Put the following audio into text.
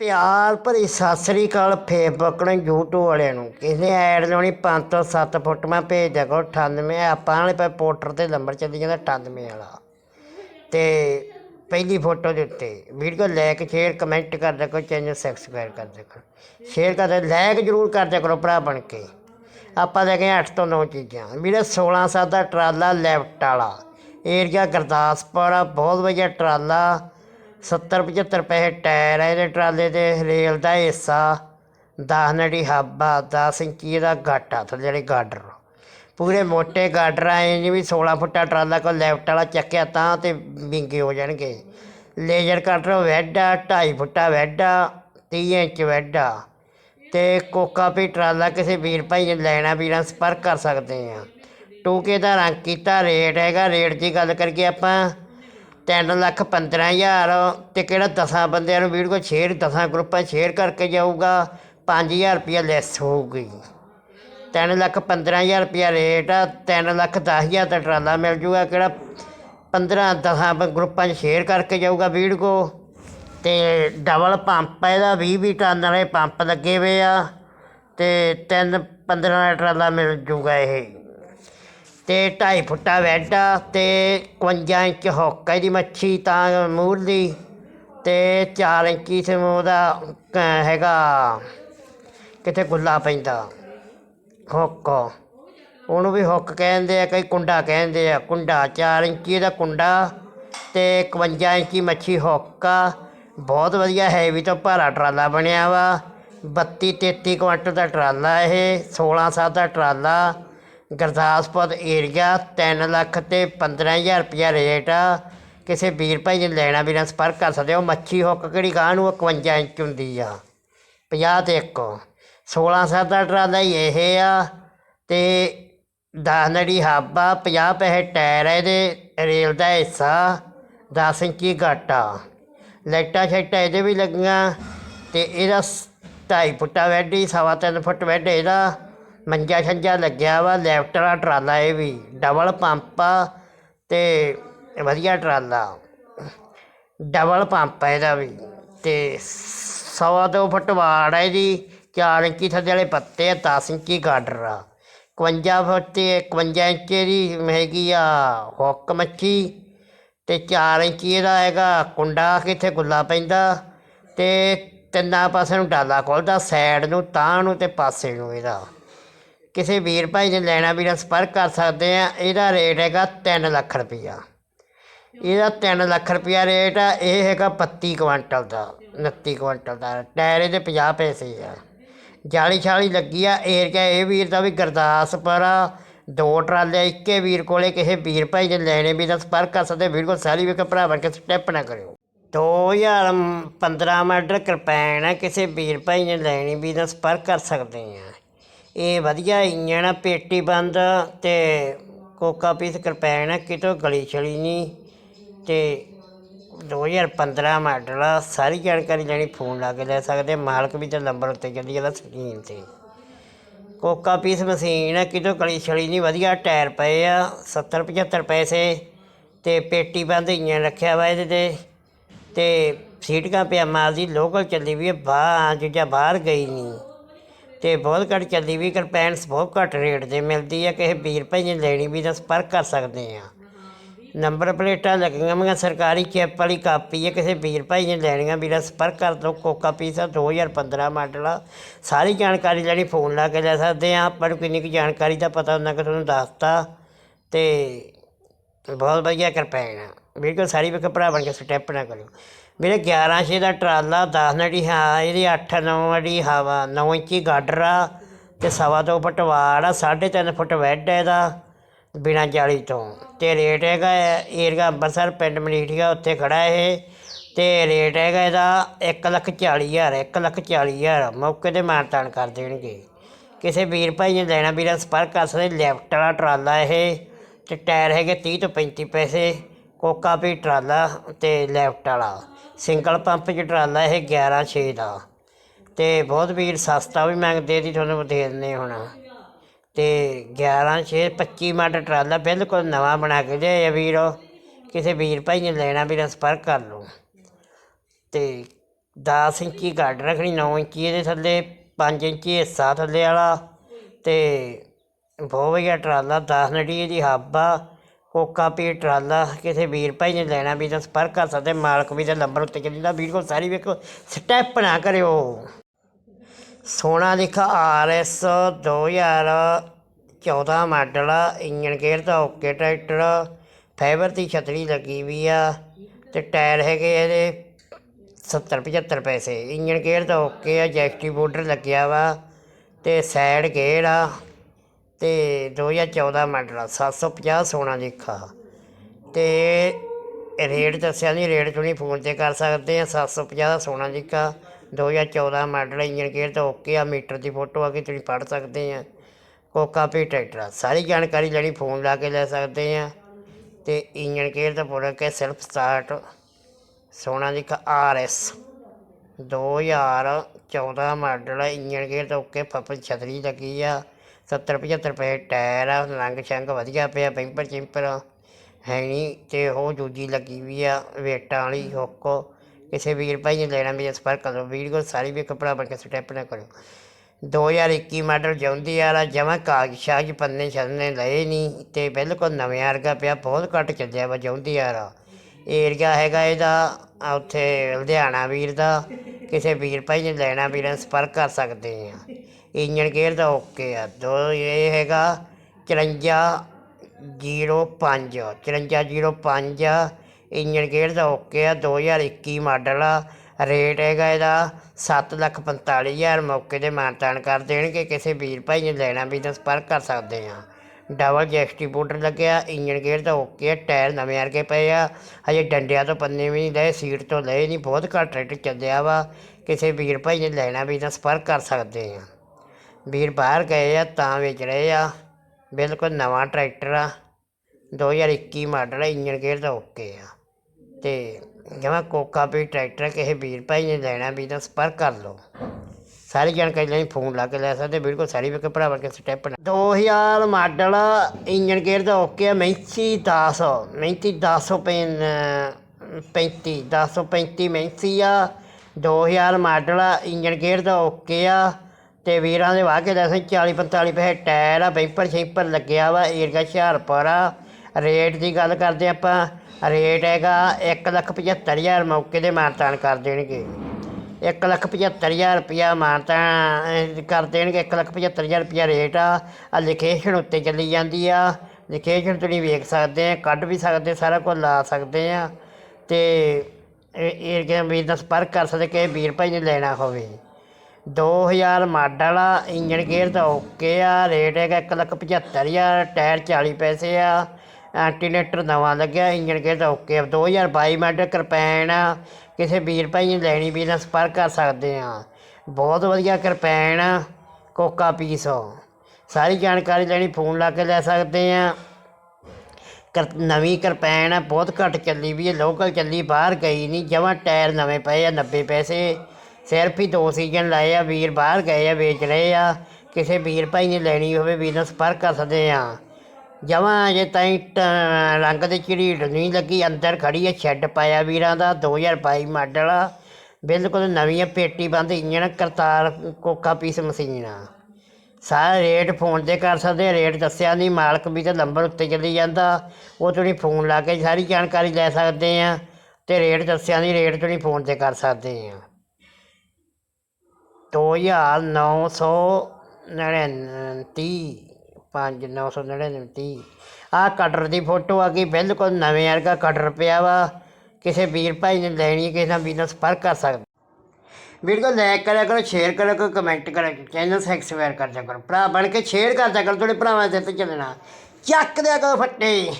ਪਿਆਰ ਭਰੀ ਸਤਿ ਸ੍ਰੀ ਅਕਾਲ ਫੇਸਬੁੱਕ ਨੂੰ, YouTube ਵਾਲਿਆਂ ਨੂੰ। ਕਿਸੇ ਐਡ ਲਾਉਣੀ 5 ਤੋਂ 7 ਫੁੱਟ ਮੈਂ ਭੇਜ ਦਿਆ ਕਰੋ 98 ਆਪਾਂ ਵਾਲੇ ਪੇ ਪੋਰਟਰ ਤੇ ਨੰਬਰ ਚੱਲੀ ਜਾਂਦਾ 98 ਵਾਲਾ। ਤੇ ਪਹਿਲੀ ਫੋਟੋ ਦੇ ਉੱਤੇ ਵੀਡੀਓ ਲਾਇਕ ਸ਼ੇਅਰ ਕਮੈਂਟ ਕਰ ਦਿਆ ਕਰੋ ਚੈਨਲ ਸਬਸਕ੍ਰਾਈਬ ਕਰ ਦਿਆ ਕਰੋ। ਸ਼ੇਅਰ ਕਰ ਦਿਆ ਲਾਇਕ ਜ਼ਰੂਰ ਕਰ ਦਿਆ ਕਰੋ ਭਰਾ ਬਣ ਕੇ। ਆਪਾਂ ਲੈ ਕੇ 8 ਤੋਂ 9 ਚੀਜ਼ਾਂ। ਵੀਰੇ 16 ਸਾਲ ਦਾ ਟਰਾਲਾ ਲੈਫਟ ਵਾਲਾ। ਏਰੀਆ ਗੁਰਦਾਸਪੁਰ ਆ, ਬਹੁਤ ਵਧੀਆ ਟਰਾਲਾ। 70 75 ਪੈਸੇ ਟਾਇਰ ਆ, ਇਹਦੇ ਟਰਾਲੇ ਦੇ ਰੇਲ ਦਾ ਹਿੱਸਾ 10 ਨੜੀ ਹਾਬਾ 10 ਇੰਚੀ ਦਾ ਗਾਟਾ ਥੱਲੇ ਜਿਹੜੇ ਗਾਡਰ ਪੂਰੇ ਮੋٹے ਗਾਡਰ ਆਏ ਜਿਵੇਂ 16 ਫੁੱਟਾ ਟਰਾਲਾ ਕੋ ਲੈਫਟ ਵਾਲਾ ਚੱਕਿਆ ਤਾਂ ਤੇ ਵਿੰਗੇ ਹੋ ਜਾਣਗੇ। ਲੇਜ਼ਰ ਕਟਰ ਵੈਡਾ 2.5 ਫੁੱਟਾ ਵੈਡਾ 30 ਇੰਚ ਵੈਡਾ ਤੇ ਕੋਕਾ ਪੀ ਟਰਾਲਾ ਕਿਸੇ ਵੀਰ ਭਾਈ ਨੇ ਲੈਣਾ, ਵੀਰਾਂ ਸੰਪਰਕ ਕਰ ਸਕਦੇ ਆ। ਟੋਕੇ ਦਾ ਰੰਗ ਕੀਤਾ, ਰੇਟ ਹੈਗਾ, ਰੇਟ ਦੀ ਗੱਲ ਕਰੀਏ ਆਪਾਂ ਤਿੰਨ ਲੱਖ 15000 ਤੇ ਕਿਹੜਾ ਦਸਾਂ ਬੰਦਿਆਂ ਨੂੰ ਵੀਡੀਓ ਸ਼ੇਅਰ, ਦਸਾਂ ਗਰੁੱਪਾਂ ਸ਼ੇਅਰ ਕਰਕੇ ਜਾਊਗਾ 5000 ਰੁਪਇਆ ਲੈਸ ਹੋਊਗੀ। ਤਿੰਨ ਲੱਖ 15000 ਰੁਪਇਆ ਰੇਟ ਆ, ਤਿੰਨ ਲੱਖ 10000 ਦਾ ਟਰਾਲਾ ਮਿਲ ਜੂਗਾ, ਕਿਹੜਾ 15 ਦਸਾਂ ਬ- ਗਰੁੱਪਾਂ 'ਚ ਸ਼ੇਅਰ ਕਰਕੇ ਜਾਊਗਾ ਵੀਡੀਓ। ਤੇ ਡਬਲ ਪੰਪ ਆ ਇਹਦਾ 20 20 ਟਨ ਵਾਲੇ ਪੰਪ ਲੱਗੇ ਹੋਏ ਆ, ਤੇ ਤਿੰਨ 15 ਦਾ ਟਰਾਲਾ ਮਿਲ ਜੂਗਾ ਇਹ। ਤੇ 2.5 ਫੁੱਟਾ ਵੈਡਾ ਤੇ 51 ਇੰਚ ਹੁੱਕ ਇਹਦੀ ਮੱਛੀ ਤਾਂ ਮੂਰਲੀ ਤੇ 4 ਇੰਚੀ ਸੇ ਉਹਦਾ ਹੈਗਾ ਕਿਤੇ ਗੁੱਲਾ ਪੈਂਦਾ, ਹੁੱਕ। ਉਹਨੂੰ ਵੀ ਹੁੱਕ ਕਹਿੰਦੇ ਆ, ਕਈ ਕੁੰਡਾ ਕਹਿੰਦੇ ਆ, ਕੁੰਡਾ 4 ਇੰਚੀ ਦਾ ਕੁੰਡਾ ਤੇ 51 ਇੰਚੀ ਮੱਛੀ ਹੁੱਕ। ਆ ਬਹੁਤ ਵਧੀਆ ਹੈਵੀ ਤੋਂ ਭਾਰਾ ਟਰਾਲਾ ਬਣਿਆ ਵਾ। 32 33 ਕੁਇੰਟਲ ਦਾ ਟਰਾਲਾ ਇਹ 16 ਸਾਲ ਦਾ ਟਰਾਲਾ। ਗੁਰਦਾਸਪੁਰ ਏਰੀਆ 3 ਲੱਖ ਤੇ 15000 ਰੁਪਇਆ ਰੇਟ ਆ। ਕਿਸੇ ਵੀਰ ਭਾਈ ਨੇ ਲੈਣਾ ਵੀਰਾਂ ਸੰਪਰਕ ਕਰ ਸਕਦੇ ਹੋ। ਮੱਛੀ ਹੁੱਕ ਕਿਹੜੀ ਗਾਹ ਨੂੰ 51 ਇੰਚ ਹੁੰਦੀ ਆ। 50 ਤੇ 1 16 ਸਾਲ ਦਾ ਟਰਾਲਾ ਹੀ ਇਹ ਆ ਤੇ 10 ਨੜੀ ਹਾਬਾ 50 ਪੈਸੇ ਟਾਇਰ ਆ ਇਹਦੇ, ਰੇਲ ਦਾ ਹਿੱਸਾ 10 ਇੰਚੀ ਗਾਟਾ ਲਾਈਟਾਂ ਛੇਟਾਂ ਇਹਦੇ ਵੀ ਲੱਗੀਆਂ ਤੇ ਇਹਦਾ 2.5 ਫੁੱਟਾ ਵੈਡੀ ਸਵਾ ਤਿੰਨ ਫੁੱਟ ਵੈਡ ਇਹਦਾ। ਮੰਜਾ ਛੰਜਾ ਲੱਗਿਆ ਵਾ ਲੈਫਟ ਵਾਲਾ ਟਰਾਲਾ ਇਹ ਵੀ ਡਬਲ ਪੰਪ ਆ ਤੇ ਵਧੀਆ ਟਰਾਲਾ। ਡਬਲ ਪੰਪ ਆ ਇਹਦਾ ਵੀ ਤੇ ਸਵਾ ਦੋ ਫੁੱਟ ਵਾੜ ਆ ਇਹਦੀ 4 ਇੰਚੀ ਥੱਲੇ ਵਾਲੇ ਪੱਤੇ ਆ 10 ਇੰਚੀ ਗਾਡਰ ਆ। 51 ਫੁੱਟ ਤੇ 51 ਇੰਚ ਦੀ ਹੈਗੀ ਆ ਹੁੱਕ ਮੱਛੀ ਤੇ 4 ਇੰਚੀ ਇਹਦਾ ਹੈਗਾ ਕੁੰਡਾ ਕਿੱਥੇ ਗੁੱਲਾ ਪੈਂਦਾ ਤੇ ਤਿੰਨਾਂ ਪਾਸੇ ਨੂੰ ਡਾਲਾ ਖੋਲਦਾ ਸਾਈਡ ਨੂੰ ਤਾਂ ਨੂੰ ਤੇ ਪਾਸੇ ਨੂੰ ਇਹਦਾ। ਕਿਸੇ ਵੀਰ ਭਾਈ ਨੇ ਲੈਣਾ ਵੀਰਾਂ ਸੰਪਰਕ ਕਰ ਸਕਦੇ ਆ, ਇਹਦਾ ਰੇਟ ਹੈਗਾ 3 ਲੱਖ ਰੁਪਈਆ। ਇਹਦਾ 3 ਲੱਖ ਰੁਪਈਆ ਰੇਟ ਆ, ਇਹ ਹੈਗਾ 32 ਕੁਇੰਟਲ ਦਾ 29 ਕੁਇੰਟਲ ਦਾ, ਟਾਇਰ ਇਹਦੇ 50 ਪੈਸੇ ਆ। ਜਾਲੀ ਛਾਲੀ ਲੱਗੀ ਆ ਏਰੀਆ ਇਹ ਵੀਰ ਦਾ ਵੀ ਗੁਰਦਾਸਪੁਰ ਆ, ਦੋ ਟਰਾਲੇ ਇੱਕੇ ਵੀਰ ਕੋਲੇ ਕਿਸੇ ਵੀਰ ਭਾਈ ਨੇ ਲੈਣੇ ਵੀ ਤਾਂ ਸੰਪਰਕ ਕਰ ਸਕਦੇ ਵੀਰ ਕੋਲ ਸਾਰੀ ਵੇਖ ਭਰਾ ਬਣ ਕੇ ਸਟੈਪ ਨਾ ਕਰਿਓ। 2015 ਮਾਡਲ ਕਿਰਪੈਨ ਆ, ਕਿਸੇ ਵੀਰ ਭਾਈ ਨੇ ਲੈਣੀ ਵੀ ਤਾਂ ਸੰਪਰਕ ਕਰ ਸਕਦੇ ਆ। ਇਹ ਵਧੀਆ ਇੰਜਣ ਆ, ਪੇਟੀ ਬੰਦ ਤੇ ਕੋਕਾ ਪੀਸ ਕਿਰਪੈਨ ਆ, ਕਿਤੋਂ ਗਲੀ ਛਲੀ ਨਹੀਂ। ਤੇ 2015 ਮਾਡਲ ਆ, ਸਾਰੀ ਜਾਣਕਾਰੀ ਲੈਣੀ, ਫੋਨ ਲਾ ਕੇ ਲੈ ਸਕਦੇ, ਮਾਲਕ ਵੀ ਤੇ ਨੰਬਰ ਉੱਤੇ ਚੱਲੀ ਜਾਂਦਾ ਸਕਰੀਨ ਤੇ। ਕੋਕਾ ਪੀਸ ਮਸ਼ੀਨ ਆ, ਕਿਤੋਂ ਗਲੀ ਛਲੀ ਨਹੀਂ, ਵਧੀਆ ਟਾਇਰ ਪਏ ਆ 70 75 ਪੈਸੇ। ਤੇ ਪੇਟੀ ਬੰਦ ਇੰਜਣ ਰੱਖਿਆ ਵਾ ਇਹਦੇ ਤੇ। ਤੇ ਸੀਟਾਂ ਪਿਆ, ਮਾਲ ਦੀ ਲੋਕਲ ਚੱਲੀ ਵੀ ਹੈ ਬਾਹਰ ਜਿੱਜਾ ਬਾਹਰ ਗਈ ਨਹੀਂ। ਤੇ ਬਹੁਤ ਘੱਟ ਚੱਲਦੀ ਵੀ ਕਰਪੈਨਸ ਬਹੁਤ ਘੱਟ ਰੇਟ ਤੇ ਮਿਲਦੀ ਹੈ ਕਿਸੇ ਵੀਰ ਭਾਈ ਨੇ ਲੈਣੀ ਵੀ ਤਾਂ ਸੰਪਰਕ ਕਰ ਸਕਦੇ ਆ। ਨੰਬਰ ਪਲੇਟਾਂ ਲੱਗੀਆਂ ਮੈਂ ਸਰਕਾਰੀ ਚੈਪ ਵਾਲੀ ਕਾਪੀ ਹੈ ਕਿਸੇ ਵੀਰ ਭਾਈ ਨੇ ਲੈਣੀਆਂ ਵੀਰਾ ਸੰਪਰਕ ਕਰ ਦੋ, ਕੋਕਾ ਪੀਸਾ 2015 ਮਾਡਲ ਆ। ਸਾਰੀ ਜਾਣਕਾਰੀ ਲੈਣੀ, ਫੋਨ ਲਾ ਕੇ ਲੈ ਸਕਦੇ ਆ। ਆਪਾਂ ਨੂੰ ਕਿੰਨੀ ਕੁ ਜਾਣਕਾਰੀ ਦਾ ਪਤਾ ਉਹਨਾਂ ਕਿ ਤੁਹਾਨੂੰ ਦੱਸਤਾ ਤੇ ਬਹੁਤ ਵਧੀਆ ਕਿਰਪੈਨ ਆ ਬਿਲਕੁਲ ਸਾਰੀ ਵੇਖ, ਭਰਾ ਬਣ ਕੇ ਸਟੈਪ ਨਾ ਕਰਿਓ। ਮੇਰੇ 11 ਛੇ ਦਾ ਟਰਾਲਾ 10 ਨੜੀ ਹਾਂ, ਇਹਦੀ 8 9 ਅੜੀ ਹਵਾ 9 ਇੰਚੀ ਗਾਡਰ ਆ ਤੇ ਸਵਾ ਦੋ ਫੁੱਟ ਵਾੜ ਆ 3.5 ਫੁੱਟ ਵੈੱਡ ਹੈ ਇਹਦਾ ਬਿਨਾ ਜਾਲੀ ਤੋਂ। ਤੇ ਰੇਟ ਹੈਗਾ ਏਰੀਆ ਅੰਬਰਸਰ ਪਿੰਡ ਮਨੀਠੀਆ ਉੱਥੇ ਖੜਾ ਇਹ। ਤੇ ਰੇਟ ਹੈਗਾ ਇਹਦਾ 1 ਲੱਖ 40 ਹਜ਼ਾਰ 1 ਲੱਖ 40 ਹਜ਼ਾਰ, ਮੌਕੇ ਤੇ ਮਾਨਤਾਨ ਕਰ ਦੇਣਗੇ। ਕਿਸੇ ਵੀਰ ਭਾਈ ਨੇ ਲੈਣਾ, ਵੀਰਾਂ ਸੰਪਰਕ ਕਰ ਸਕਦੇ, ਲੈਫਟ ਵਾਲਾ ਟਰਾਲਾ ਇਹ, ਤੇ ਟਾਇਰ ਹੈਗੇ 30 ਤੋਂ 35 ਪੈਸੇ। ਕੋਕਾ ਵੀ ਟਰਾਲਾ ਤੇ ਲੈਫਟ ਵਾਲਾ, ਸਿੰਗਲ ਪੰਪ 'ਚ ਟਰਾਲਾ ਇਹ 11 6 ਦਾ। ਤੇ ਬਹੁਤ ਵੀਰ ਸਸਤਾ ਵੀ ਮੰਗਦੇ ਦੀ ਤੁਹਾਨੂੰ ਦੇ ਦਿੰਦੇ ਹੁਣ। ਤੇ 11 6 25 ਮਾਡਲ ਟਰਾਲਾ ਬਿਲਕੁਲ ਨਵਾਂ ਬਣਾ ਕੇ ਦੇ ਆ ਵੀਰ। ਕਿਸੇ ਵੀਰ ਭਾਈ ਨੇ ਲੈਣਾ ਵੀਰਾਂ ਸੰਪਰਕ ਕਰ ਲਓ। ਤੇ 10 ਇੰਚੀ ਗੱਡ ਰੱਖਣੀ 9 ਇੰਚੀ ਇਹਦੇ ਥੱਲੇ 5 ਇੰਚੀ ਹਿੱਸਾ ਥੱਲੇ ਵਾਲਾ। ਤੇ ਬਹੁਤ ਵਧੀਆ ਟਰਾਲਾ 10 ਨੜੀ ਇਹਦੀ ਹੱਬ ਆ। ਕੋਕਾ ਪੀ ਟਰਾਲਾ, ਕਿਸੇ ਵੀਰ ਭਾਈ ਨੇ ਲੈਣਾ ਵੀ ਤਾਂ ਸੰਪਰਕ ਕਰ ਸਕਦੇ, ਮਾਲਕ ਵੀ ਤੇ ਨੰਬਰ ਉੱਤੇ ਚੱਲਦਾ ਵੀਰ ਕੋਲ ਸਾਰੀ ਵੇਖੋ ਸਟੈਪ ਨਾ ਕਰਿਓ। Sonalika R S 2014 model ਆ ਇੰਜਨ ਗੇਅਰ ਦਾ ਓਕੇ, ਟਰੈਕਟਰ, ਫਾਈਬਰ ਦੀ ਛਤਰੀ ਲੱਗੀ ਵੀ ਆ ਤੇ ਟਾਇਰ ਹੈਗੇ ਇਹਦੇ 70 75 ਪੈਸੇ। ਇੰਜਨ ਗੇਅਰ ਦਾ ਓਕੇ ਆ, ਜੈਕਟੀ ਬੋਰਡਰ ਲੱਗਿਆ ਵਾ ਤੇ ਸਾਈਡ ਗੇਅਰ ਆ। ਤੇ 2014 ਮਾਡਲ ਆ 750 ਸੋਨਾ ਲਿਖਾ। ਤੇ ਰੇਟ ਦੱਸਿਆ ਨਹੀਂ ਰੇਟ ਤੁਸੀਂ ਫੋਨ ਤੇ ਕਰ ਸਕਦੇ ਆ 750 ਦਾ Sonalika. 2014 model engine gear ਤਾਂ ਓਕੇ ਆ, ਮੀਟਰ ਦੀ ਫੋਟੋ ਆ ਕੇ ਤੁਸੀਂ ਪੜ੍ਹ ਸਕਦੇ ਆ। ਕੋਕਾ ਪੀ ਟਰੈਕਟਰ ਆ, ਸਾਰੀ ਜਾਣਕਾਰੀ ਲੈਣੀ, ਫੋਨ ਲਾ ਕੇ ਲੈ ਸਕਦੇ ਆ। ਤੇ ਇੰਜਨ ਗੇਅਰ ਦਾ ਪੂਰਾ ਕਿ self start Sonalika R S 2014 model ਆ ਇੰਜਨ ਗੇਅਰ ਤਾਂ ਓਕੇ ਪੱਪ ਛਤਰੀ ਲੱਗੀ ਆ। 70 75 ਰੁਪਏ ਟਾਇਰ ਆ ਰੰਗ ਸ਼ੰਗ ਵਧੀਆ ਪਿਆ ਬੈਂਪਰ ਚਿੰਪਰ ਹੈ ਨਹੀਂ ਤੇ ਉਹ ਦੂਜੀ ਲੱਗੀ ਵੀ ਆ, ਵੇਟਾਂ ਵਾਲੀ ਹੁੱਕ ਕਿਸੇ ਵੀਰ ਭਾਈ ਨੇ ਲੈਣਾ ਵੀ ਸੰਪਰਕ ਕਰੋ ਵੀਡੀਓ ਸਾਰੀ ਵੀ ਕਪੜਾ ਬਣ ਕੇ ਸਟੈਪ ਨਾ ਕਰੋ। 2021 ਮਾਡਲ ਜਾਂਦੀ ਆ ਜਮਾ ਕਾਗਜ਼ ਸ਼ਾਜ ਪੰਨੇ ਛੰਨੇ ਲਏ ਨਹੀਂ ਤੇ ਬਿਲਕੁਲ ਨਵੇਂ ਵਰਗਾ ਪਿਆ, ਬਹੁਤ ਘੱਟ ਚੱਲਿਆ ਵਾ ਜਾਂਦੀ ਆ ਏਰੀਆ ਹੈਗਾ ਇਹਦਾ ਉੱਥੇ ਲੁਧਿਆਣਾ ਵੀਰ ਦਾ, ਕਿਸੇ ਵੀਰ ਭਾਈ ਨੇ ਲੈਣਾ, ਵੀਰਾਂ ਨਾਲ ਸੰਪਰਕ ਕਰ ਸਕਦੇ ਆ। ਇੰਜਨ ਗੇਅਰ ਦਾ ਓਕੇ ਆ। ਦੋ ਇਹ ਹੈਗਾ 5405 5405 ਇੰਜਨ ਗੇਅਰ ਦਾ ਓਕੇ ਆ। 2021 ਮਾਡਲ ਆ। ਰੇਟ ਹੈਗਾ ਇਹਦਾ 745000 ਮੌਕੇ ਤੇ ਮਾਨਤਾਨ ਕਰ ਦੇਣਗੇ। ਕਿਸੇ ਵੀਰ ਭਾਈ ਨੇ ਲੈਣਾ ਵੀ ਤਾਂ ਸੰਪਰਕ ਕਰ ਸਕਦੇ ਆ। ਡਬਲ ਜੈਕਸਟੀ ਬੋਰਡਰ ਲੱਗਿਆ। ਇੰਜਨ ਗੇਅਰ ਦਾ ਓਕੇ ਆ। ਟਾਇਰ ਨਵੇਂ ਵਰਗੇ ਪਏ ਆ। ਹਜੇ ਡੰਡਿਆਂ ਤੋਂ ਪੰਨੇ ਵੀ ਨਹੀਂ ਲਏ, ਸੀਟ ਤੋਂ ਲਏ ਨਹੀਂ। ਬਹੁਤ ਘੱਟ ਰੇਟ ਚੱਲਿਆ ਵਾ। ਕਿਸੇ ਵੀਰ ਭਾਈ ਨੇ ਲੈਣਾ ਵੀ ਤਾਂ ਸੰਪਰਕ ਕਰ ਸਕਦੇ ਆ। ਵੀਰ ਬਾਹਰ ਗਏ ਆ, ਤਾਂ ਵੇਚ ਰਹੇ ਆ। ਬਿਲਕੁਲ ਨਵਾਂ ਟਰੈਕਟਰ ਆ। 2021 ਮਾਡਲ ਆ ਇੰਜਨ ਗੇਅਰ ਦਾ ਓਕੇ ਆ। ਤੇ ਜਮਾ ਕੋਕਾ ਵੀ ਟਰੈਕਟਰ ਕਿਸੇ ਵੀਰ ਭਾਈ ਨੇ ਲੈਣਾ ਵੀ ਤਾਂ ਸੰਪਰਕ ਕਰ ਲਓ। ਸਾਰੀ ਜਾਣਕਾਰੀ ਲਈ ਫੋਨ ਲਾ ਕੇ ਲੈ ਸਕਦੇ ਬਿਲਕੁਲ ਸਾਰੀ ਵੇਖ ਭਰਾ ਵਰਗੇ ਸਟੈਪ 2000 ਮਾਡਲ ਇੰਜਨ ਗੇਅਰ ਦਾ ਓਕੇ ਆ ਮੈਂਸੀ 10 ਮੈਂਤੀ 10 ਪੈਨ 35 1035 ਮੈਂਸੀ ਆ। 2000 ਮਾਡਲ ਆ ਇੰਜਨ ਗੇਅਰ ਦਾ ਓਕੇ ਆ। ਤੇ ਵੀਰਾਂ ਦੇ ਵਾਹ ਕੇ ਦੱਸਾਂ 40 45 ਪੈਸੇ ਟਾਇਰ ਆ, ਬੈਂਪਰ ਸ਼ੈਂਪਰ ਲੱਗਿਆ ਵਾ, ਏਰੀਆ ਹੁਸ਼ਿਆਰਪੁਰ ਆ। ਰੇਟ ਦੀ ਗੱਲ ਕਰਦੇ ਆਪਾਂ, ਰੇਟ ਹੈਗਾ 175000 ਮੌਕੇ ਦੇ ਮਾਨਤਾਨ ਕਰ ਦੇਣਗੇ। 175000 ਰੁਪਇਆ ਮਾਨਤਾਨ ਕਰ ਦੇਣਗੇ 175000 ਰੁਪਇਆ ਰੇਟ ਆ। ਆ ਲੋਕੇਸ਼ਨ ਉੱਤੇ ਚੱਲੀ ਜਾਂਦੀ ਆ। ਲਿਖੇਸ਼ਨ ਤੁਸੀਂ ਵੇਖ ਸਕਦੇ ਆ, ਕੱਢ ਵੀ ਸਕਦੇ, ਸਾਰਾ ਕੁਝ ਲਾ ਸਕਦੇ ਆ। ਤੇ ਇਹ ਏਰੀਆ ਵੀਰ ਦਾ ਸੰਪਰਕ ਕਰ ਸਕਦੇ ਕਿ ਵੀਰ ਭਾਈ ਨੇ ਲੈਣਾ ਹੋਵੇ। 2000 ਮਾਡਲ ਆ ਇੰਜਨ ਗੇਅਰ ਤਾਂ ਓਕੇ ਆ ਰੇਟ ਹੈਗਾ 175000 ਟਾਇਰ 40 ਪੈਸੇ ਆ ਐਂਟੀਨੇਟਰ ਨਵਾਂ ਲੱਗਿਆ ਇੰਜਨ ਗੇਅਰ ਤਾਂ ਓਕੇ ਆ। 2022 ਮਾਡਲ ਕਿਰਪੈਨ ਆ, ਕਿਸੇ ਵੀਰ ਭਾਈ ਨੇ ਲੈਣੀ ਵੀ ਨਾਲ ਸੰਪਰਕ ਕਰ ਸਕਦੇ ਆ। ਬਹੁਤ ਵਧੀਆ ਕਿਰਪੈਨ ਆ, ਕੋਕਾ ਪੀਸ ਸਾਰੀ ਜਾਣਕਾਰੀ ਲੈਣੀ, ਫੋਨ ਲਾ ਕੇ ਲੈ ਸਕਦੇ ਆ। ਕਰ, ਨਵੀਂ ਕਿਰਪੈਨ ਆ, ਬਹੁਤ ਘੱਟ ਚੱਲੀ ਵੀ ਹੈ ਲੋਕਲ ਚੱਲੀ, ਬਾਹਰ ਗਈ ਨਹੀਂ, ਜਮਾਂ ਟਾਇਰ ਨਵੇਂ ਪਏ ਆ 90 ਪੈਸੇ। ਸਿਰਫ ਹੀ ਦੋ ਸੀਜ਼ਨ ਲਾਏ ਆ ਵੀਰ ਬਾਹਰ ਗਏ ਆ ਵੇਚ ਰਹੇ ਆ। ਕਿਸੇ ਵੀਰ ਭਾਈ ਨੇ ਲੈਣੀ ਹੋਵੇ ਵੀਰ ਨਾਲ ਸੰਪਰਕ ਕਰ ਸਕਦੇ ਆ। ਜਮਾਂ ਅਜੇ ਤਾਈ ਟ- ਰੰਗ ਦੇ ਝੜੀੜ ਨਹੀਂ ਲੱਗੀ ਅੰਦਰ ਖੜੀ ਹੈ ਸ਼ੈੱਡ ਪਾਇਆ ਵੀਰਾਂ ਦਾ 2022 ਮਾਡਲ ਆ। ਬਿਲਕੁਲ ਨਵੀਂ ਆ, ਪੇਟੀ ਬੰਦ ਇੰਜਣ ਕਰਤਾਰ ਕੋਕਾ ਪੀਸ ਮਸ਼ੀਨ ਆ। ਸਾਰਾ ਰੇਟ ਫੋਨ ਤੇ ਕਰ ਸਕਦੇ ਆ, ਰੇਟ ਦੱਸਿਆ ਨਹੀਂ ਮਾਲਕ ਵੀ ਤਾਂ ਨੰਬਰ ਉੱਤੇ ਚਲੀ ਜਾਂਦਾ। ਉਹ ਤੁਸੀਂ ਫੋਨ ਲਾ ਕੇ ਸਾਰੀ ਜਾਣਕਾਰੀ ਲੈ ਸਕਦੇ ਆ ਤੇ ਰੇਟ ਦੱਸਿਆ ਨਹੀਂ ਰੇਟ ਤੁਸੀਂ ਫੋਨ ਤੇ ਕਰ ਸਕਦੇ ਆ। 2999 ਪੰਜ ਨੌ ਸੌ ਨੜਿਨਵੇਂ ਤੀਹ। ਆਹ ਕਟਰ ਦੀ ਫੋਟੋ ਆ ਗਈ, ਬਿਲਕੁਲ ਨਵੇਂ ਵਰਗਾ ਕਟਰ ਪਿਆ ਵਾ। ਕਿਸੇ ਵੀਰ ਭਾਈ ਨੇ ਲੈਣੀ ਕਿਸੇ ਨਾਲ ਵੀਰ ਨਾਲ ਸੰਪਰਕ ਕਰ ਸਕਦਾ। ਵੀਡੀਓ ਲਾਈਕ ਕਰਿਆ ਕਰੋ ਸ਼ੇਅਰ ਕਰਿਆ ਕਰੋ ਕਮੈਂਟ ਕਰਿਆ ਕਰੋ ਚੈਨਲ ਸਬਸਕ੍ਰਾਈਬ ਕਰ ਦਿਆ ਕਰੋ। ਭਰਾ ਬਣ ਕੇ ਸ਼ੇਅਰ ਕਰ ਦਿਆ ਕਰੋ, ਤੁਹਾਡੇ ਭਰਾਵਾਂ ਦੇ ਤੇ ਚੱਲਣਾ। ਚੱਕ ਦਿਆ ਕਰੋ ਫੱਟੇ।